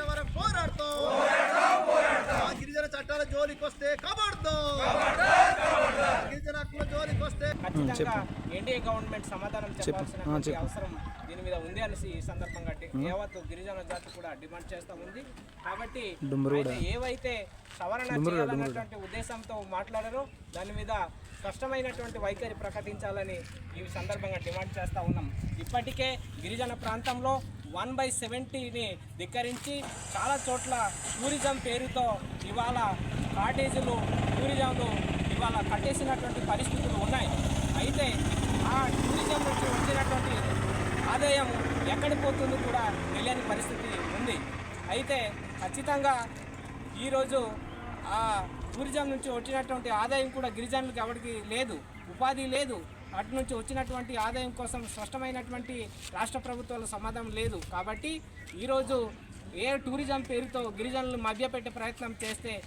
చేసే వరకు పోరాడతాం గిరిజన చట్టాల జోలికి వస్తే కబడ్దో గిరిజన హక్కుల జోలికి వస్తే ఖచ్చితంగా ఎన్డీఏ గవర్నమెంట్ సమాధానం చెప్పాల్సిన అవసరం దీని మీద ఉంది అనేసి ఈ సందర్భంగా యావత్ గిరిజన జాతి కూడా డిమాండ్ చేస్తూ ఉంది. కాబట్టి ఏవైతే సవరణ చేయాలన్నటువంటి ఉద్దేశంతో మాట్లాడారో దాని మీద స్పష్టమైనటువంటి వైఖరి ప్రకటించాలని ఈ సందర్భంగా డిమాండ్ చేస్తూ ఉన్నాం. ఇప్పటికే గిరిజన ప్రాంతంలో వన్ బై సెవెంటీని ధిక్కరించి చాలా చోట్ల టూరిజం పేరుతో ఇవాళ కాటేజీలు టూరిజంలు ఇవాళ కట్టేసినటువంటి పరిస్థితులు ఉన్నాయి. అయితే ఆ టూరిజం నుంచి వచ్చినటువంటి ఆదాయం ఎక్కడికి పోతుందో కూడా తెలియని పరిస్థితి ఉంది. అయితే ఖచ్చితంగా ఈరోజు ఆ టూరిజం నుంచి వచ్చినటువంటి ఆదాయం కూడా గిరిజనులకు ఎవరికి లేదు ఉపాధి లేదు. అటు నుంచి వచ్చినటువంటి ఆదాయం కోసం స్పష్టమైనటువంటి రాష్ట్ర ప్రభుత్వాల సమాధానం లేదు. కాబట్టి ఈరోజు ఏ టూరిజం పేరుతో గిరిజనులు మభ్యపెట్టే ప్రయత్నం చేస్తే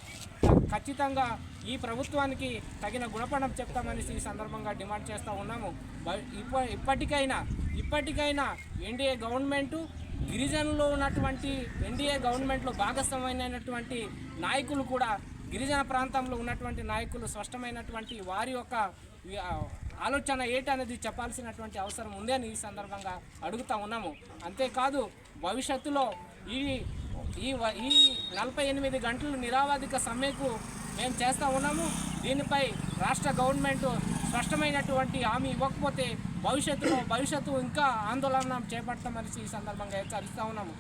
ఖచ్చితంగా ఈ ప్రభుత్వానికి తగిన గుణపణం చెప్తామని ఈ సందర్భంగా డిమాండ్ చేస్తూ ఉన్నాము. బ- ఇప్ప ఇప్పటికైనా ఇప్పటికైనా ఎన్డీఏ గవర్నమెంటు గిరిజనులు ఉన్నటువంటి ఎన్డీఏ గవర్నమెంట్లో భాగస్వామైనటువంటి నాయకులు కూడా గిరిజన ప్రాంతంలో ఉన్నటువంటి నాయకులు స్పష్టమైనటువంటి వారి యొక్క ఆలోచన ఏటనేది చెప్పాల్సినటువంటి అవసరం ఉంది అని ఈ సందర్భంగా అడుగుతా ఉన్నాము. అంతేకాదు భవిష్యత్తులో ఈ ఈ వ- ఈ నలభై ఎనిమిది గంటలు నిరావాదిక సమ్మెకు మేము చేస్తూ ఉన్నాము. దీనిపై రాష్ట్ర గవర్నమెంట్ స్పష్టమైనటువంటి హామీ ఇవ్వకపోతే భవిష్యత్తులో భవిష్యత్తు ఇంకా ఆందోళన చేపడతామని ఈ సందర్భంగా హెచ్చరిస్తూ ఉన్నాము.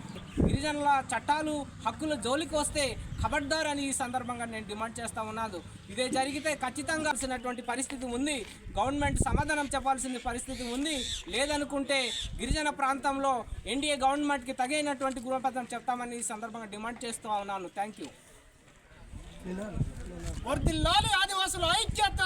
గిరిజనుల చట్టాలు హక్కుల జోలికి వస్తే ఖబర్దార్ అని ఈ సందర్భంగా నేను డిమాండ్ చేస్తా ఉన్నాను. ఇదే జరిగితే ఖచ్చితంగా వచ్చినటువంటి పరిస్థితి ఉంది. గవర్నమెంట్ సమాధానం చెప్పాల్సిన పరిస్థితి ఉంది. లేదనుకుంటే గిరిజన ప్రాంతంలో ఎన్డీఏ గవర్నమెంట్కి తగినటువంటి గుణపత్రం చెప్తామని ఈ సందర్భంగా డిమాండ్ చేస్తూ ఉన్నాను. Thank you. వర్దిల్లాలి ఐక్యత!